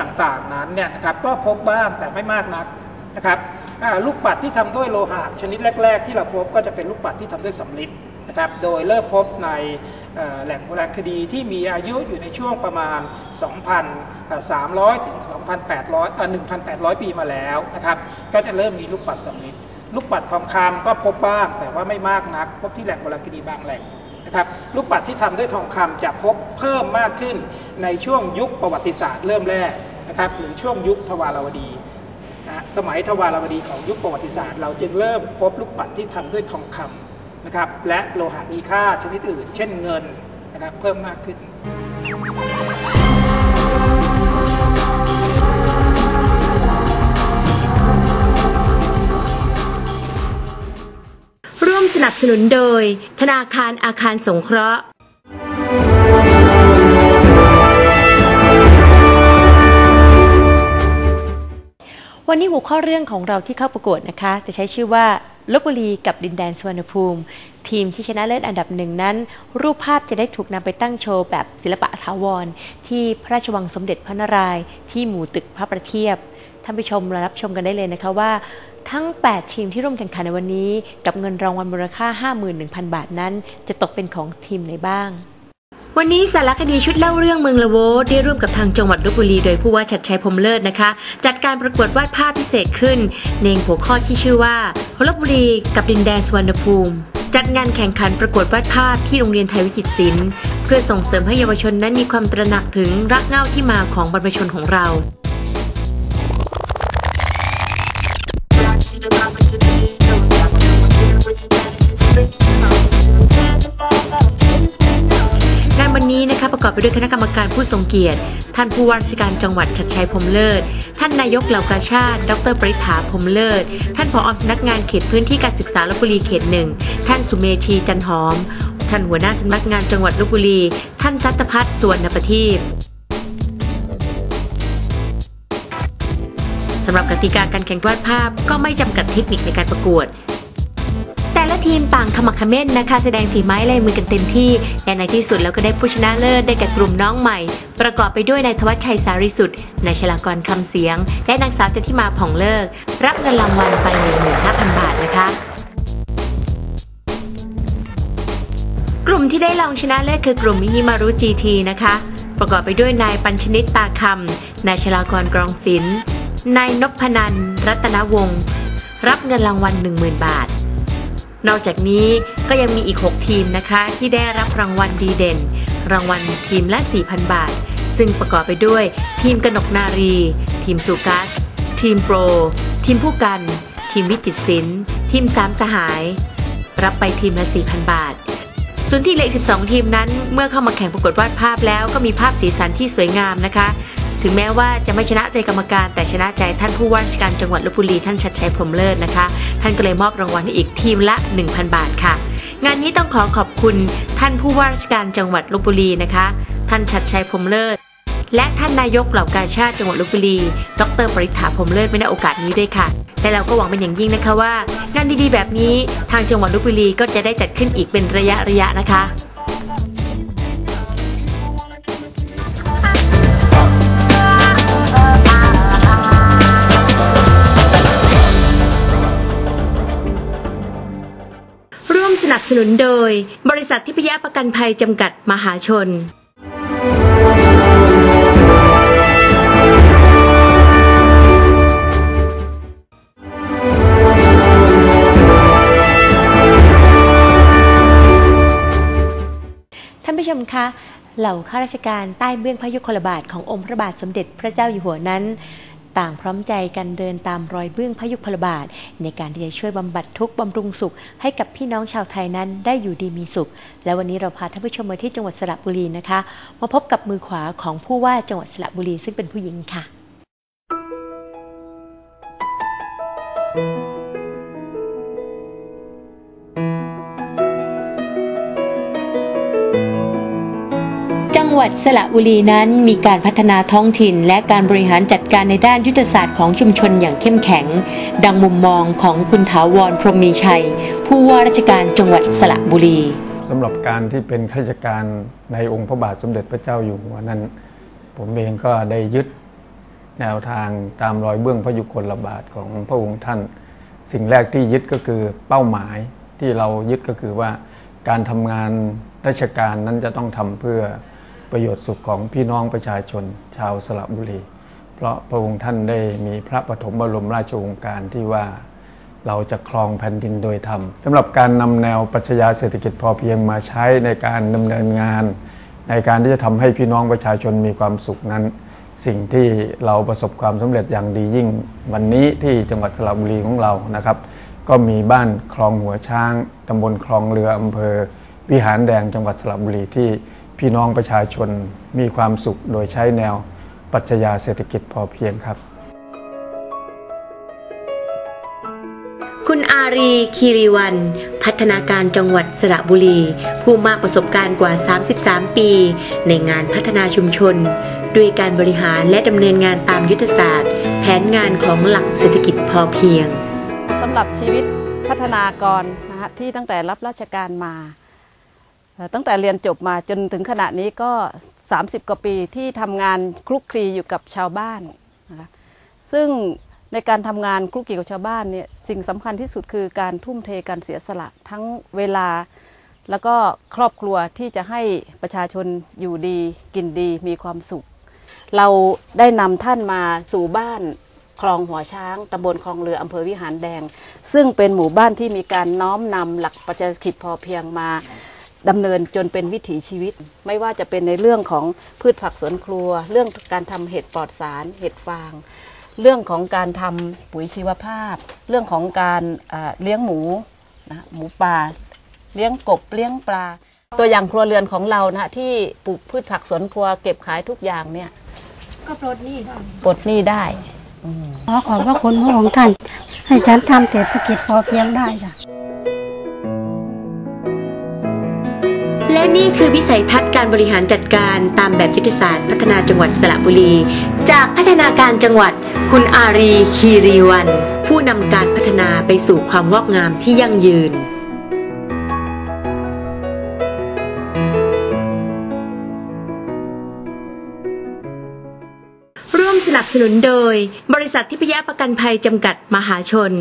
ต่างๆนั้นเนี่ยนะครับก็พบบ้างแต่ไม่มากนักนะครับลูกปัดที่ทำด้วยโลหะชนิดแรก ๆ ที่เราพบก็จะเป็นลูกปัดที่ทำด้วยสำริดนะครับโดยเริ่มพบในแหล่งโบราณคดีที่มีอายุอยู่ในช่วงประมาณ 2,300 ถึง 2,800อ่า1,800 ปีมาแล้วนะครับก็จะเริ่มมีลูกปัดสำริดลูกปัดทองคำก็พบบ้างแต่ว่าไม่มากนัก พบที่แหล่งโบราณคดีบางแหล่งนะครับลูกปัดที่ทำด้วยทองคำจะพบเพิ่มมากขึ้นในช่วงยุคประวัติศาสตร์เริ่มแรก นะครับหรือช่วงยุคทวารวดีนะสมัยทวารวดีของยุคประวัติศาสตร์ เราจึงเริ่มพบลูกปัดที่ทำด้วยทองคำนะครับและโลหะมีค่าชนิดอื่น เช่นเงินนะครับเพิ่มมากขึ้นร่วมสนับสนุนโดย ธนาคารอาคารสงเคราะห์ วันนี้หัวข้อเรื่องของเราที่เข้าประกวดนะคะ จะใช้ชื่อว่าลบบุรีกับดินแดนสวรรณภูมิ ทีมที่ชนะเลิศอันดับหนึ่งนั้น รูปภาพจะได้ถูกนำไปตั้งโชว์แบบศิลปะถาวร ที่พระราชวังสมเด็จพระนารายณ์ที่หมู่ตึกพระประเทียบท่านผู้ชมรับชมกันได้เลยนะคะว่า ทั้ง 8 ทีมที่ร่วมแข่งขันในวันนี้ กับเงินรางวัลมูลค่า 51,000 บาทนั้น จะตกเป็นของทีมไหนบ้าง วันนี้สารคดีชุดเล่าเรื่องเมืองละโวได้ร่วมกับทางจังหวัดลบบุรีโดยผู้ว่าชัดชัยพรมเลิศนะคะ จัดการประกวดวาดภาพพิเศษขึ้น ในหัวข้อที่ชื่อว่าลบบุรีกับดินแดนสวรรณภูมิ จัดงานแข่งขันประกวดวาดภาพที่โรงเรียนไทยวิจิตรศิลป์เพื่อส่งเสริมให้เยาวชนนั้นมีความตระหนักถึงรักเง้าที่มาของบรรพชนของเรา ประกอบไปด้วยคณะกรรมการผู้ทรงเกียรติ ท่านผู้ว่าราชการจังหวัดชัดชัยพรมเลิศ ท่านนายกเหล่ากาชาติ ดรปริษฐาพรมเลิศ ท่านผอสำนักงานเขตพื้นที่การศึกษาลบบุรีเขตหนึ่ง ท่านสุเมธีจันหอม ท่านหัวหน้าสำนักงานจังหวัดลบบุรี ท่านรัตพัฒน์สวนประทีปสำหรับกติกาการแข่งวาดภาพก็ไม่จำกัดเทคนิคในการประกวด ทีมต่างขมักเขม้นนะคะ แสดงฝีไม้ลายมือกันเต็มที่และในที่สุดเราก็ได้ผู้ชนะเลิศได้แก่กลุ่มน้องใหม่ ประกอบไปด้วยนายธวัชชัยสาริสุทธิ์นายชลากรคำเสียง และนางสาวเจนทิมาผ่องเลิก รับเงินรางวัลไป15,000 บาทนะคะ กลุ่มที่ได้รองชนะเลิศคือกลุ่มมิฮิมารุจีทีนะคะ ประกอบไปด้วยนายปัญชนิตตาคำนายชลากรกรองศิลป์นายนพนันรัตนวงศ์รับเงินรางวัล 10,000 บาท นอกจากนี้ก็ยังมีอีก 6 ทีมนะคะ ที่ได้รับรางวัลดีเด่น รางวัลทีมละ 4,000 บาท ซึ่งประกอบไปด้วย ทีมกนกนารี ทีมสุกัส ทีมโปร ทีมผู้กัน ทีมวิจิตศิลป์ทีมสามสหาย รับไปทีมละ 4,000 บาทส่วนที่เหลือ12 ทีมนั้น เมื่อเข้ามาแข่งประกวดวาดภาพแล้วก็มีภาพสีสันที่สวยงามนะคะ ถึงแม้ว่าจะไม่ชนะใจกรรมการ แต่ชนะใจท่านผู้ว่าราชการจังหวัดลบบุรีท่านชัดชัยพรมเลิศนะคะ ท่านก็เลยมอบรางวัลให้อีกทีมละ 1,000 บาทค่ะ งานนี้ต้องขอขอบคุณท่านผู้ว่าราชการจังหวัดลบบุรีนะคะ ท่านชัดชัยพรมเลิศและท่านนายกเหล่ากาชาติจังหวัดลบบุรี ดรปริษฐาพรมเลิศไว้ในโอกาสนี้ด้วยค่ะและเราก็หวังเป็นอย่างยิ่งนะคะว่า งานดีๆแบบนี้ทางจังหวัดลบบุรีก็จะได้จัดขึ้นอีกเป็นระยะระยะๆนะคะ นับสนุนโดย บริษัททิพยประกันภัยจำกัดมหาชน ท่านผู้ชมคะเหล่าข้าราชการใต้เบื้องพระยุคลบาทขององค์พระบาทสมเด็จพระเจ้าอยู่หัวนั้น ต่างพร้อมใจกันเดินตามรอยเบื้องพระยุคลบาท ในการที่จะช่วยบำบัดทุกข์บำรุงสุข ให้กับพี่น้องชาวไทยนั้นได้อยู่ดีมีสุข และวันนี้เราพาท่านผู้ชมมาที่จังหวัดสระบุรีนะคะ มาพบกับมือขวาของผู้ว่าจังหวัดสระบุรีซึ่งเป็นผู้หญิงค่ะจัง วัดสระบุรีนั้นมีการพัฒนาท้องถิ่น และการบริหารจัดการในด้านยุทธศาสตร์ของชุมชนอย่างเข้มแข็ง ดังมุมมองของคุณถาวรพรหมมีชัย ผู้ว่าราชการจังหวัดสระบุรีสำหรับการที่เป็นข้าราชการในองค์พระบาทสมเด็จพระเจ้าอยู่หัวนั้น ผมเองก็ได้ยึดแนวทางตามรอยเบื้องพระยุคลบาทของพระองค์ท่าน สิ่งแรกที่ยึดก็คือเป้าหมายที่เรายึดก็คือว่าการทำงานราชการนั้นจะต้องทำเพื่อ ประโยชน์สุขของพี่น้องประชาชนชาวสระบุรี เพราะพระองค์ท่านได้มีพระปฐมบรมราชโองการที่ว่าเราจะครองแผ่นดินโดยธรรมสำหรับการนำแนวปรัชญาเศรษฐกิจพอเพียงมาใช้ในการดำเนินงาน ในการที่จะทำให้พี่น้องประชาชนมีความสุขนั้น สิ่งที่เราประสบความสำเร็จอย่างดียิ่ง วันนี้ที่จังหวัดสระบุรีของเรานะครับ ก็มีบ้านคลองหัวช้างตำบลคลองเรืออำเภอ วิหารแดงจังหวัดสระบุรีที่ พี่น้องประชาชนมีความสุขโดยใช้แนวปรัชญาเศรษฐกิจพอเพียงครับ คุณอารีคีรีวัน พัฒนาการจังหวัดสระบุรี ผู้มากประสบการณ์กว่า 33 ปี ในงานพัฒนาชุมชน ด้วยการบริหารและดำเนินงานตามยุทธศาสตร์ แผนงานของหลักเศรษฐกิจพอเพียงสำหรับชีวิตพัฒนากรนะฮะที่ตั้งแต่รับราชการมาเอ่อ ตั้งแต่เรียนจบมาจนถึงขณะนี้ก็ 30 กว่าปีที่ทำงานคลุกคลีอยู่กับชาวบ้านนะคะซึ่งในการทำงานคลุกคลีกับชาวบ้านเนี่ยสิ่งสำคัญที่สุดคือการทุ่มเทการเสียสละทั้งเวลา แล้วก็ครอบครัวที่จะให้ประชาชนอยู่ดีกินดีมีความสุข เราได้นำท่านมาสู่บ้านคลองหัวช้างตำบลคลองเรืออำเภอวิหารแดง ซึ่งเป็นหมู่บ้านที่มีการน้อมนำหลักประชาเศรษฐกิจพอเพียงมา ดำเนินจนเป็นวิถีชีวิต ไม่ว่าจะเป็นในเรื่องของพืชผักสวนครัว เรื่องการทำเห็ดปลอดสาร เห็ดฟาง เรื่องของการทำปุ๋ยชีวภาพ เรื่องของการอ่าเลี้ยงหมูนะหมูป่า เลี้ยงกบเลี้ยงปลา ตัวอย่างครัวเรือนของเรานะที่ปลูกพืชผักสวนครัวเก็บขายทุกอย่างเนี่ยก็ปลดหนี้ได้ปลดหนี้ได้ขอขอบพระคุณพระองค์ท่านให้ฉันทำเศรษฐกิจพอเพียงได้จ้ะ และนี่คือวิสัยทัศน์การบริหารจัดการตามแบบยุทธศาสตร์พัฒนาจังหวัดสระบุรี จากพัฒนาการจังหวัด คุณอารีคีรีวัน ผู้นำการพัฒนาไปสู่ความงอกงามที่ยั่งยืนร่วมสนับสนุนโดย บริษัททิพยประกันภัยจำกัดมหาชน